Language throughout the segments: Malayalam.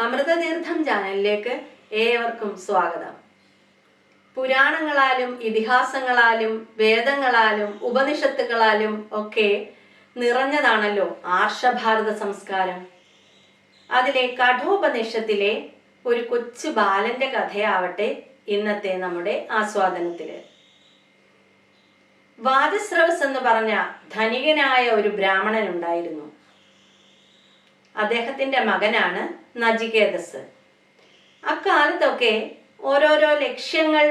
അമൃതതീർത്ഥം ചാനലിലേക്ക് ഏവർക്കും സ്വാഗതം. പുരാണങ്ങളാലും ഇതിഹാസങ്ങളാലും വേദങ്ങളാലും ഉപനിഷത്തുകളാലും ഒക്കെ നിറഞ്ഞതാണല്ലോ ആർഷഭാരത സംസ്കാരം. അതിലെ കഠോപനിഷത്തിലെ ഒരു കൊച്ചു ബാലന്റെ കഥയാവട്ടെ ഇന്നത്തെ നമ്മുടെ ആസ്വാദനത്തിൽ. വാദസ്രവസ് എന്ന് പറഞ്ഞ ധനികനായ ഒരു ബ്രാഹ്മണൻ ഉണ്ടായിരുന്നു അദ്ദേഹത്തിന്റെ മകനാണ് നജികേതസ് അക്കാലത്തൊക്കെ ഓരോരോ ലക്ഷ്യങ്ങൾ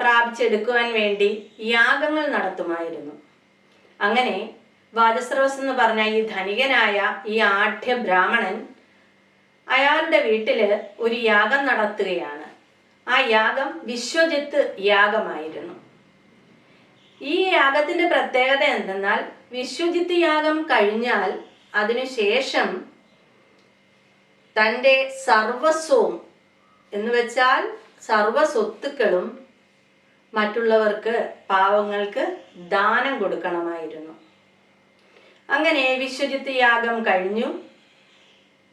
പ്രാപിച്ചെടുക്കുവാൻ വേണ്ടി യാഗങ്ങൾ നടത്തുമായിരുന്നു. അങ്ങനെ വാജസ്രവസ് എന്ന് പറഞ്ഞ ഈ ധനികനായ ഈ ആഢ്യ ബ്രാഹ്മണൻ അയാളുടെ വീട്ടിൽ ഒരു യാഗം നടത്തുകയാണ്. ആ യാഗം വിശ്വജിത്ത് യാഗമായിരുന്നു. ഈ യാഗത്തിന്റെ പ്രത്യേകത എന്തെന്നാൽ വിശ്വജിത്ത് യാഗം കഴിഞ്ഞാൽ അതിനുശേഷം തന്റെ സർവസ്വവും എന്ന് വെച്ചാൽ സർവ സ്വത്തുക്കളും മറ്റുള്ളവർക്ക് പാവങ്ങൾക്ക് ദാനം കൊടുക്കണമായിരുന്നു. അങ്ങനെ വിശ്വജിത്ത് യാഗം കഴിഞ്ഞു.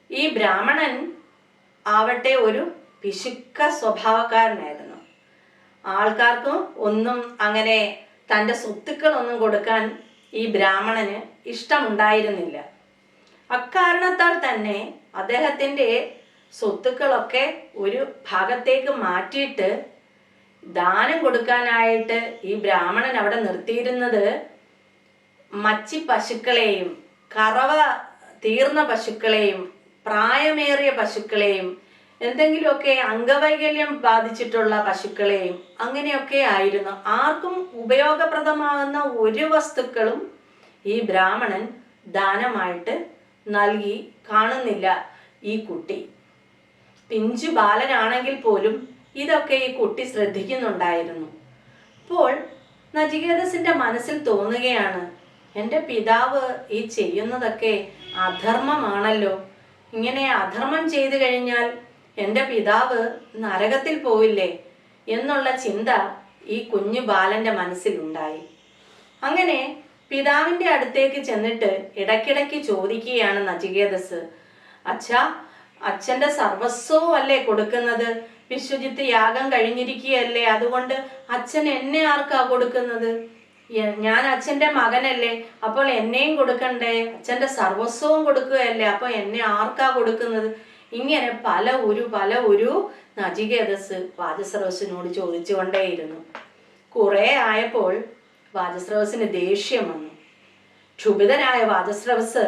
ഈ ബ്രാഹ്മണൻ ആവട്ടെ ഒരു പിശുക്ക സ്വഭാവക്കാരനായിരുന്നു. ആൾക്കാർക്കും ഒന്നും അങ്ങനെ തന്റെ സ്വത്തുക്കളൊന്നും കൊടുക്കാൻ ഈ ബ്രാഹ്മണന് ഇഷ്ടമുണ്ടായിരുന്നില്ല. അക്കാരണത്താൽ തന്നെ അദ്ദേഹത്തിന്റെ സ്വത്തുക്കളൊക്കെ ഒരു ഭാഗത്തേക്ക് മാറ്റിയിട്ട് ദാനം കൊടുക്കാനായിട്ട് ഈ ബ്രാഹ്മണൻ അവിടെ നിർത്തിയിരുന്നത് മച്ചി പശുക്കളെയും കറവ തീർന്ന പശുക്കളെയും പ്രായമേറിയ പശുക്കളെയും എന്തെങ്കിലുമൊക്കെ അംഗവൈകല്യം ബാധിച്ചിട്ടുള്ള പശുക്കളെയും അങ്ങനെയൊക്കെ ആയിരുന്നു. ആർക്കും ഉപയോഗപ്രദമാകുന്ന ഒരു വസ്തുക്കളും ഈ ബ്രാഹ്മണൻ ദാനമായിട്ട് നൽകി കാണുന്നില്ല ഈ കുട്ടി. പിഞ്ചു ബാലനാണെങ്കിൽ പോലും ഇതൊക്കെ ഈ കുട്ടി ശ്രദ്ധിക്കുന്നുണ്ടായിരുന്നു. അപ്പോൾ നചികേതസിന്റെ മനസ്സിൽ തോന്നുകയാണ് എന്റെ പിതാവ് ഈ ചെയ്യുന്നതൊക്കെ അധർമ്മമാണല്ലോ. ഇങ്ങനെ അധർമ്മം ചെയ്തു കഴിഞ്ഞാൽ എന്റെ പിതാവ് നരകത്തിൽ പോവില്ലേ? എന്നുള്ള ചിന്ത ഈ കുഞ്ഞു ബാലന്റെ മനസ്സിലുണ്ടായി. അങ്ങനെ പിതാവിന്റെ അടുത്തേക്ക് ചെന്നിട്ട് ഇടയ്ക്കിടയ്ക്ക് ചോദിക്കുകയാണ് നചികേതസ്. അച്ഛ അച്ഛന്റെ സർവസ്വവും അല്ലേ കൊടുക്കുന്നത്? വിശ്വജിത്ത് യാഗം കഴിഞ്ഞിരിക്കുകയല്ലേ അതുകൊണ്ട് അച്ഛൻ എന്നെ ആർക്കാ കൊടുക്കുന്നത്? ഞാൻ അച്ഛന്റെ മകനല്ലേ അപ്പോൾ എന്നെയും കൊടുക്കണ്ടേ? അച്ഛന്റെ സർവസ്വവും കൊടുക്കുകയല്ലേ അപ്പോൾ എന്നെ ആർക്കാ കൊടുക്കുന്നത്? ഇങ്ങനെ പല ഒരു പല ഒരു നചികേതസ് വാജസ്രവസിനോട് ചോദിച്ചുകൊണ്ടേയിരുന്നു. കുറെ ആയപ്പോൾ വാജസ്രവസിന് ദേഷ്യം വന്നു. ക്ഷുഭിതനായ വാജസ്രവസ്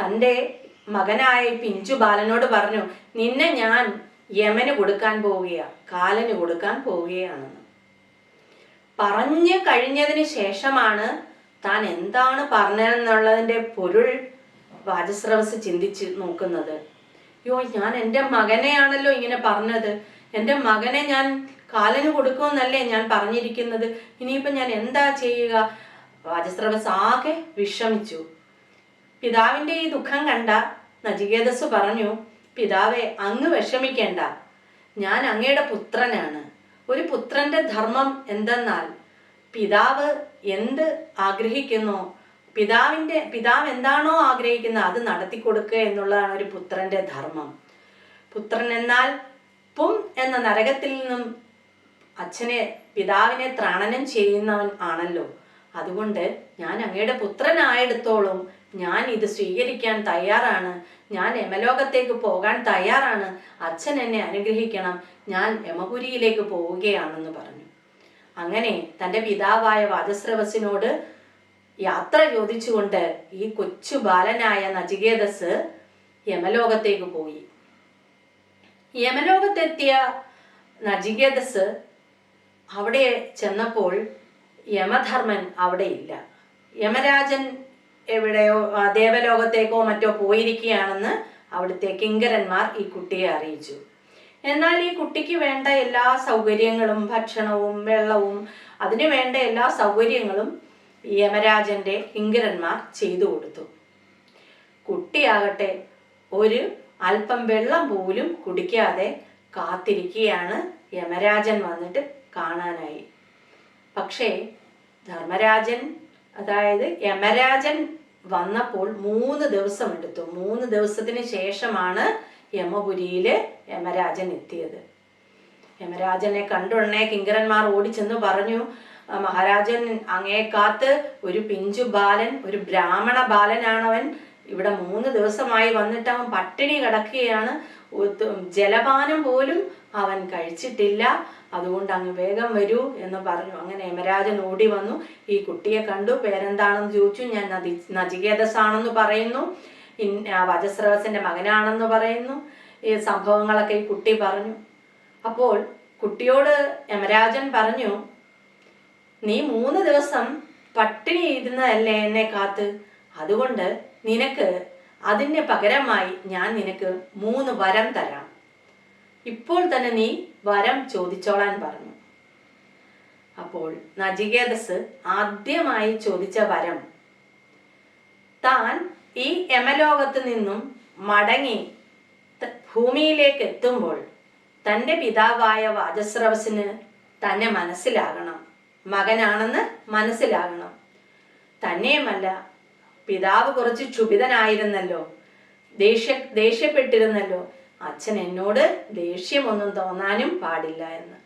തന്റെ മകനായ പിഞ്ചു ബാലനോട് പറഞ്ഞു നിന്നെ ഞാൻ യമന് കൊടുക്കാൻ പോവുകയാണ് കാലന് കൊടുക്കാൻ പോവുകയാണെന്ന്. പറഞ്ഞു കഴിഞ്ഞതിന് ശേഷമാണ് താൻ എന്താണ് പറഞ്ഞതെന്നുള്ളതിന്റെ പൊരുൾ വാജസ്രവസ് ചിന്തിച്ച് നോക്കുന്നത്. അയ്യോ ഞാൻ എന്റെ മകനെയാണല്ലോ ഇങ്ങനെ പറഞ്ഞത്. എന്റെ മകനെ ഞാൻ കാലന് കൊടുക്കുമെന്നല്ലേ ഞാൻ പറഞ്ഞിരിക്കുന്നത്. ഇനിയിപ്പോൾ ഞാൻ എന്താ ചെയ്യുക? വാജസ്രവസ് ആകെ വിഷമിച്ചു. പിതാവിന്റെ ഈ ദുഃഖം കണ്ട നചികേതസ് പറഞ്ഞു പിതാവെ അങ്ങ് വിഷമിക്കേണ്ട. ഞാൻ അങ്ങയുടെ പുത്രനാണ്. ഒരു പുത്രന്റെ ധർമ്മം എന്തെന്നാൽ പിതാവ് എന്ത് ആഗ്രഹിക്കുന്നോ? പിതാവിന്റെ പിതാവ് എന്താണോ ആഗ്രഹിക്കുന്നത് അത് നടത്തി കൊടുക്കുക എന്നുള്ളതാണ് ഒരു പുത്രന്റെ ധർമ്മം. പുത്രൻ എന്നാൽ പും എന്ന നരകത്തിൽ നിന്നും അച്ഛനെ പിതാവിനെ ത്രാണനം ചെയ്യുന്നവൻ ആണല്ലോ. അതുകൊണ്ട് ഞാൻ അങ്ങയുടെ പുത്രനായെടുത്തോളും. ഞാൻ ഇത് സ്വീകരിക്കാൻ തയ്യാറാണ്. ഞാൻ യമലോകത്തേക്ക് പോകാൻ തയ്യാറാണ്. അച്ഛൻ എന്നെ അനുഗ്രഹിക്കണം. ഞാൻ യമപുരിയിലേക്ക് പോവുകയാണെന്ന് പറഞ്ഞു. അങ്ങനെ തന്റെ പിതാവായ വാജസ്രവസിനോട് യാത്ര ചോദിച്ചുകൊണ്ട് ഈ കൊച്ചു ബാലനായ നചികേതസ് യമലോകത്തേക്ക് പോയി. യമലോകത്തെത്തിയ നചികേതസ് അവിടെ ചെന്നപ്പോൾ യമധർമ്മൻ അവിടെയില്ല. യമരാജൻ എവിടെയോ ദേവലോകത്തേക്കോ മറ്റോ പോയിരിക്കുകയാണെന്ന് അവിടുത്തെ കിങ്കരന്മാർ ഈ കുട്ടിയെ അറിയിച്ചു. എന്നാൽ ഈ കുട്ടിക്ക് വേണ്ട എല്ലാ സൗകര്യങ്ങളും ഭക്ഷണവും വെള്ളവും അതിന് വേണ്ട എല്ലാ സൗകര്യങ്ങളും യമരാജന്റെ കിങ്കരന്മാർ ചെയ്തു കൊടുത്തു. കുട്ടിയാകട്ടെ ഒരു അല്പം വെള്ളം പോലും കുടിക്കാതെ കാത്തിരിക്കുകയാണ് യമരാജൻ വന്നിട്ട് കാണാനായി. പക്ഷേ ധർമ്മരാജൻ അതായത് യമരാജൻ വന്നപ്പോൾ മൂന്ന് ദിവസം എടുത്തു മൂന്ന് ദിവസത്തിന് ശേഷമാണ് യമപുരിയിൽ യമരാജൻ എത്തിയത്. യമരാജനെ കണ്ടുടനെ കിങ്കരന്മാർ ഓടിച്ചെന്ന് പറഞ്ഞു മഹാരാജൻ അങ്ങേക്കാത്ത് ഒരു പിഞ്ചു ബാലൻ ഒരു ബ്രാഹ്മണ ബാലനാണവൻ. ഇവിടെ മൂന്ന് ദിവസമായി വന്നിട്ട് അവൻ പട്ടിണി കിടക്കുകയാണ്. ജലപാനം പോലും അവൻ കഴിച്ചിട്ടില്ല. അതുകൊണ്ട് അങ്ങ് വേഗം വരൂ എന്ന് പറഞ്ഞു. അങ്ങനെ യമരാജൻ ഓടി വന്നു. ഈ കുട്ടിയെ കണ്ടു. പേരെന്താണെന്ന് ചോദിച്ചു. ഞാൻ നദി നജികേതസാണെന്ന് പറയുന്നു. വജസ്രവസിന്റെ മകനാണെന്ന് പറയുന്നു. ഈ സംഭവങ്ങളൊക്കെ ഈ കുട്ടി പറഞ്ഞു. അപ്പോൾ കുട്ടിയോട് യമരാജൻ പറഞ്ഞു നീ മൂന്ന് ദിവസം പട്ടിണി ഇരുന്നതല്ലേ എന്നെ കാത്ത്? അതുകൊണ്ട് നിനക്ക് അതിന് പകരമായി ഞാൻ നിനക്ക് മൂന്ന് വരം തരാം. ഇപ്പോൾ തന്നെ നീ വരം ചോദിച്ചോളാൻ പറഞ്ഞു. അപ്പോൾ നജികേദസ് ആദ്യമായി ചോദിച്ച വരം താൻ ഈ യമലോകത്ത് നിന്നും മടങ്ങി ഭൂമിയിലേക്ക് എത്തുമ്പോൾ തന്റെ പിതാവായ വാജസ്രവസിന് തന്നെ മനസ്സിലാകണം. മകനാണെന്ന് മനസ്സിലാകണം. തന്നെയുമല്ല പിതാവ് കുറച്ച് ക്ഷുഭിതനായിരുന്നല്ലോ ദേഷ്യ ദേഷ്യപ്പെട്ടിരുന്നല്ലോ അച്ഛൻ എന്നോട് ദേഷ്യമൊന്നും തോന്നാനും പാടില്ല എന്ന്.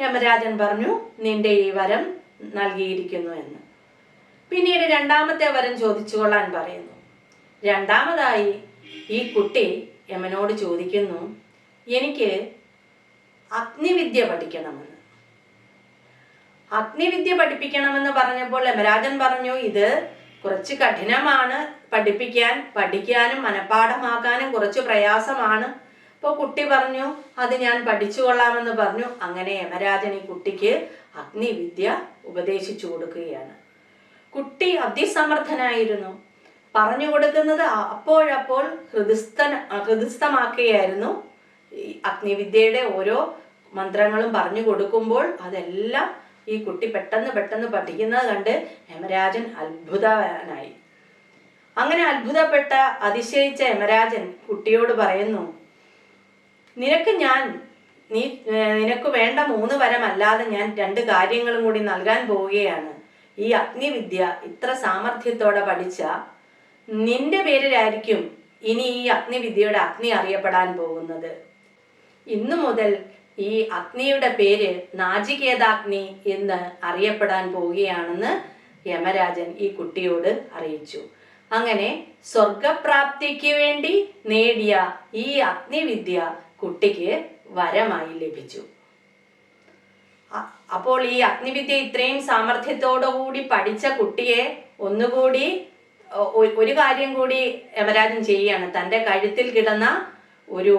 യമരാജൻ പറഞ്ഞു നിന്റെ ഈ വരം നൽകിയിരിക്കുന്നു എന്ന്. പിന്നീട് രണ്ടാമത്തെ വരം ചോദിച്ചു കൊള്ളാൻ പറയുന്നു. രണ്ടാമതായി ഈ കുട്ടി യമനോട് ചോദിക്കുന്നു എനിക്ക് അഗ്നിവിദ്യ പഠിക്കണമെന്ന്. അഗ്നിവിദ്യ പഠിപ്പിക്കണമെന്ന് പറഞ്ഞപ്പോൾ യമരാജൻ പറഞ്ഞു ഇത് കുറച്ച് കഠിനമാണ് പഠിപ്പിക്കാൻ പഠിക്കാനും മനഃപ്പാഠമാക്കാനും കുറച്ച് പ്രയാസമാണ്. അപ്പോൾ കുട്ടി പറഞ്ഞു അത് ഞാൻ പഠിച്ചു കൊള്ളാമെന്ന് പറഞ്ഞു. അങ്ങനെ യമരാജൻ ഈ കുട്ടിക്ക് അഗ്നിവിദ്യ ഉപദേശിച്ചു കൊടുക്കുകയാണ്. കുട്ടി അതിസമർത്ഥനായിരുന്നു. പറഞ്ഞു കൊടുക്കുന്നത് അപ്പോഴപ്പോൾ ഹൃദസ്ഥന ഹൃദസ്ഥമാക്കുകയായിരുന്നു. അഗ്നിവിദ്യയുടെ ഓരോ മന്ത്രങ്ങളും പറഞ്ഞു കൊടുക്കുമ്പോൾ അതെല്ലാം ഈ കുട്ടി പെട്ടെന്ന് പെട്ടെന്ന് പഠിക്കുന്നത് കണ്ട് യമരാജൻ അത്ഭുതനായി അങ്ങനെ അത്ഭുതപ്പെട്ട അതിശയിച്ച യമരാജൻ കുട്ടിയോട് പറയുന്നു നിനക്ക് ഞാൻ നീ നിനക്ക് വേണ്ട മൂന്ന് വരമല്ലാതെ ഞാൻ രണ്ട് കാര്യങ്ങളും കൂടി നൽകാൻ പോവുകയാണ്. ഈ അഗ്നിവിദ്യ ഇത്ര സാമർഥ്യത്തോടെ പഠിച്ച നിന്റെ പേരിലായിരിക്കും ഇനി ഈ അഗ്നിവിദ്യയുടെ അഗ്നി അറിയപ്പെടാൻ പോകുന്നത്. ഇന്നു മുതൽ ഈ അഗ്നിയുടെ പേര് നാജികേതാഗ്നി എന്ന് അറിയപ്പെടാൻ പോവുകയാണെന്ന് യമരാജൻ ഈ കുട്ടിയോട് അറിയിച്ചു. അങ്ങനെ സ്വർഗപ്രാപ്തിക്ക് വേണ്ടി നേടിയ ഈ അഗ്നിവിദ്യ കുട്ടിക്ക് വരമായി ലഭിച്ചു. അപ്പോൾ ഈ അഗ്നിവിദ്യ ഇത്രയും സാമർഥ്യത്തോടുകൂടി പഠിച്ച കുട്ടിയെ ഒന്നുകൂടി ഒരു കാര്യം കൂടി യമരാജൻ ചെയ്യുകയാണ്. തന്റെ കഴുത്തിൽ കിടന്ന ഒരു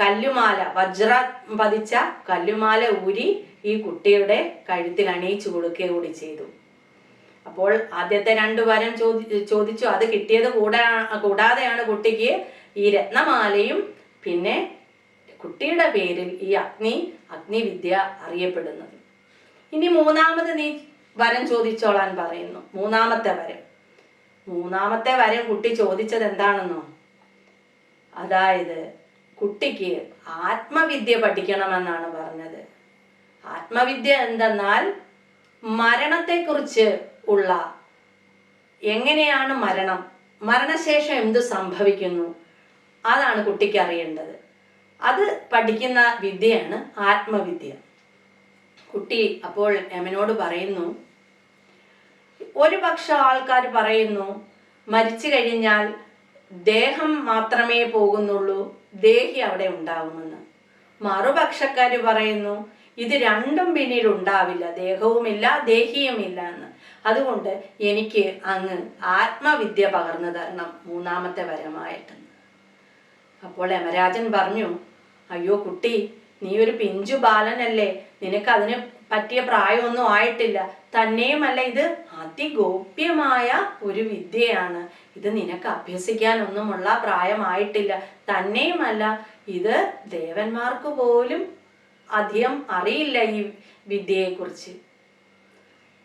കല്ലുമാല വജ്ര പതിച്ച കല്ലുമാല ഊരി ഈ കുട്ടിയുടെ കഴുത്തിൽ അണിയിച്ചു കൊടുക്കുക കൂടി ചെയ്തു. അപ്പോൾ ആദ്യത്തെ രണ്ടു വരം ചോദി ചോദിച്ചു. അത് കിട്ടിയത് കൂടാ കൂടാതെയാണ് കുട്ടിക്ക് ഈ രത്നമാലയും പിന്നെ കുട്ടിയുടെ പേരിൽ ഈ അഗ്നി അഗ്നിവിദ്യ അറിയപ്പെടുന്നത്. ഇനി മൂന്നാമത് നീ വരം ചോദിച്ചോളാൻ പറയുന്നു. മൂന്നാമത്തെ വരം. മൂന്നാമത്തെ വരം കുട്ടി ചോദിച്ചത് എന്താണെന്നോ? അതായത് കുട്ടിക്ക് ആത്മവിദ്യ പഠിക്കണമെന്നാണ് പറഞ്ഞത്. ആത്മവിദ്യ എന്തെന്നാൽ മരണത്തെക്കുറിച്ച് ഉള്ള എങ്ങനെയാണ് മരണം? മരണശേഷം എന്ത് സംഭവിക്കുന്നു? അതാണ് കുട്ടിക്ക് അറിയേണ്ടത്. അത് പഠിക്കുന്ന വിദ്യയാണ് ആത്മവിദ്യ. കുട്ടി അപ്പോൾ യമനോട് പറയുന്നു ഒരു പക്ഷെ ആൾക്കാർ പറയുന്നു മരിച്ചു കഴിഞ്ഞാൽ ദേഹം മാത്രമേ പോകുന്നുള്ളൂ ദേഹി അവിടെ ഉണ്ടാകുമെന്ന് മറുപക്ഷക്കാർ പറയുന്നു ഇത് രണ്ടും പിന്നീട് ഉണ്ടാവില്ല ദേഹവുമില്ല ദേഹിയുമില്ല എന്ന്. അതുകൊണ്ട് എനിക്ക് അങ്ങ് ആത്മവിദ്യ പകർന്നു തരണം മൂന്നാമത്തെ വരമായിട്ട്. അപ്പോൾ യമരാജൻ പറഞ്ഞു അയ്യോ കുട്ടി നീ ഒരു പിഞ്ചു ബാലനല്ലേ? നിനക്ക് അതിന് പറ്റിയ പ്രായമൊന്നും ആയിട്ടില്ല. തന്നെയുമല്ല ഇത് അതിഗോപ്യമായ ഒരു വിദ്യയാണ്. ഇത് നിനക്ക് അഭ്യസിക്കാനൊന്നുമുള്ള പ്രായമായിട്ടില്ല. തന്നെയുമല്ല ഇത് ദേവന്മാർക്ക് പോലും അധികം അറിയില്ല ഈ വിദ്യയെക്കുറിച്ച്.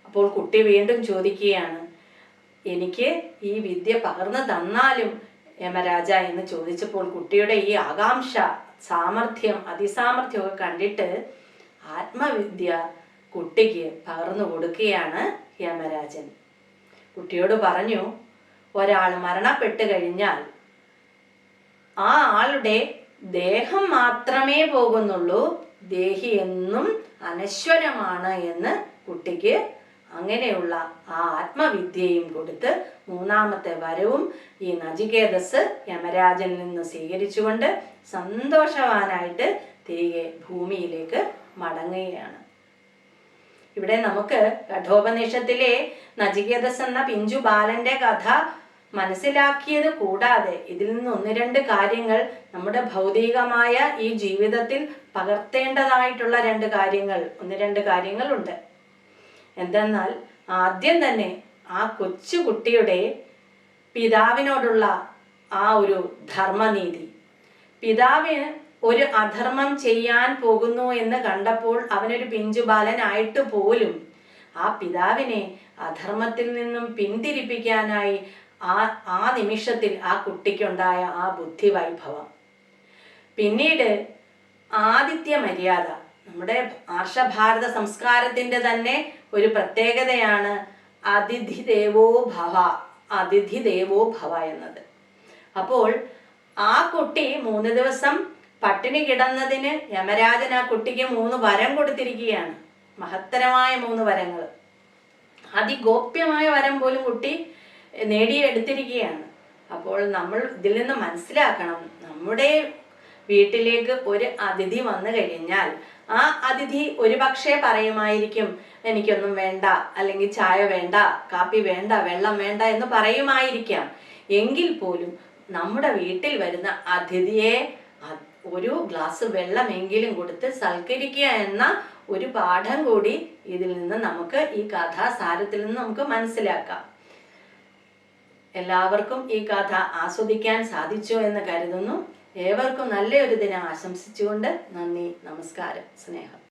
അപ്പോൾ കുട്ടി വീണ്ടും ചോദിക്കുകയാണ് എനിക്ക് ഈ വിദ്യ പകർന്നു തന്നാലും യമരാജ എന്ന് ചോദിച്ചപ്പോൾ കുട്ടിയുടെ ഈ ആകാംക്ഷ സാമർഥ്യം അതിസാമർഥ്യമൊക്കെ കണ്ടിട്ട് ആത്മവിദ്യ കുട്ടിക്ക് പകർന്നു കൊടുക്കുകയാണ് യമരാജൻ. കുട്ടിയോട് പറഞ്ഞു ഒരാൾ മരണപ്പെട്ട് കഴിഞ്ഞാൽ ആ ആളുടെ ദേഹം മാത്രമേ പോകുന്നുള്ളൂ ദേഹി എന്നും അനശ്വരമാണ് എന്ന് കുട്ടിക്ക് അങ്ങനെയുള്ള ആ ആത്മവിദ്യയും കൊടുത്ത് മൂന്നാമത്തെ വരവും ഈ നചികേതസ് യമരാജനിൽ നിന്ന് സ്വീകരിച്ചുകൊണ്ട് സന്തോഷവാനായിട്ട് തിരികെ ഭൂമിയിലേക്ക് മടങ്ങുകയാണ്. ഇവിടെ നമുക്ക് കഠോപനിഷത്തിലെ നചികേതസ് എന്ന പിഞ്ചു ബാലന്റെ കഥ മനസ്സിലാക്കിയത് കൂടാതെ ഇതിൽ നിന്ന് ഒന്ന് രണ്ട് കാര്യങ്ങൾ നമ്മുടെ ഭൗതികമായ ഈ ജീവിതത്തിൽ പകർത്തേണ്ടതായിട്ടുള്ള രണ്ട് കാര്യങ്ങൾ ഒന്ന് രണ്ട് കാര്യങ്ങളുണ്ട്. എന്തെന്നാൽ ആദ്യം തന്നെ ആ കൊച്ചുകുട്ടിയുടെ പിതാവിനോടുള്ള ആ ഒരു ധർമ്മനീതി. പിതാവിന് ഒരു അധർമ്മം ചെയ്യാൻ പോകുന്നു എന്ന് കണ്ടപ്പോൾ അവനൊരു പിഞ്ചുബാലനായിട്ട് പോലും ആ പിതാവിനെ അധർമ്മത്തിൽ നിന്നും പിന്തിരിപ്പിക്കാനായി ആ ആ നിമിഷത്തിൽ ആ കുട്ടിക്കുണ്ടായ ആ ബുദ്ധി വൈഭവം പിന്നീട് ആദിത്യ മര്യാദ നമ്മുടെ ആർഷഭാരത സംസ്കാരത്തിന്റെ തന്നെ ഒരു പ്രത്യേകതയാണ് അതിഥി ദേവോ ഭവ അതിഥി ദേവോ ഭവ എന്നത്. അപ്പോൾ ആ കുട്ടി മൂന്ന് ദിവസം പട്ടിണി കിടന്നതിന് യമരാജൻ ആ കുട്ടിക്ക് മൂന്ന് വരം കൊടുത്തിരിക്കുകയാണ്. മഹത്തരമായ മൂന്ന് വരങ്ങൾ അതിഗോപ്യമായ വരം പോലും കുട്ടി നേടിയെടുത്തിരിക്കുകയാണ്. അപ്പോൾ നമ്മൾ ഇതിൽ നിന്ന് മനസ്സിലാക്കണം നമ്മുടെ വീട്ടിലേക്ക് ഒരു അതിഥി വന്നു കഴിഞ്ഞാൽ ആ അതിഥി ഒരു പക്ഷേ പറയുമായിരിക്കും എനിക്കൊന്നും വേണ്ട അല്ലെങ്കിൽ ചായ വേണ്ട കാപ്പി വേണ്ട വെള്ളം വേണ്ട എന്ന് പറയുമായിരിക്കാം. എങ്കിൽ പോലും നമ്മുടെ വീട്ടിൽ വരുന്ന അതിഥിയെ ഒരു ഗ്ലാസ് വെള്ളമെങ്കിലും കൊടുത്ത് സൽക്കരിക്കുക എന്ന ഒരു പാഠം കൂടി ഇതിൽ നിന്ന് നമുക്ക് ഈ കഥാസാരത്തിൽ നിന്ന് നമുക്ക് മനസ്സിലാക്കാം. എല്ലാവർക്കും ഈ കഥ ആസ്വദിക്കാൻ സാധിച്ചു എന്ന് കരുതുന്നു. ഏവർക്കും നല്ലൊരു ദിനം ആശംസിച്ചുകൊണ്ട് നന്ദി നമസ്കാരം സ്നേഹം.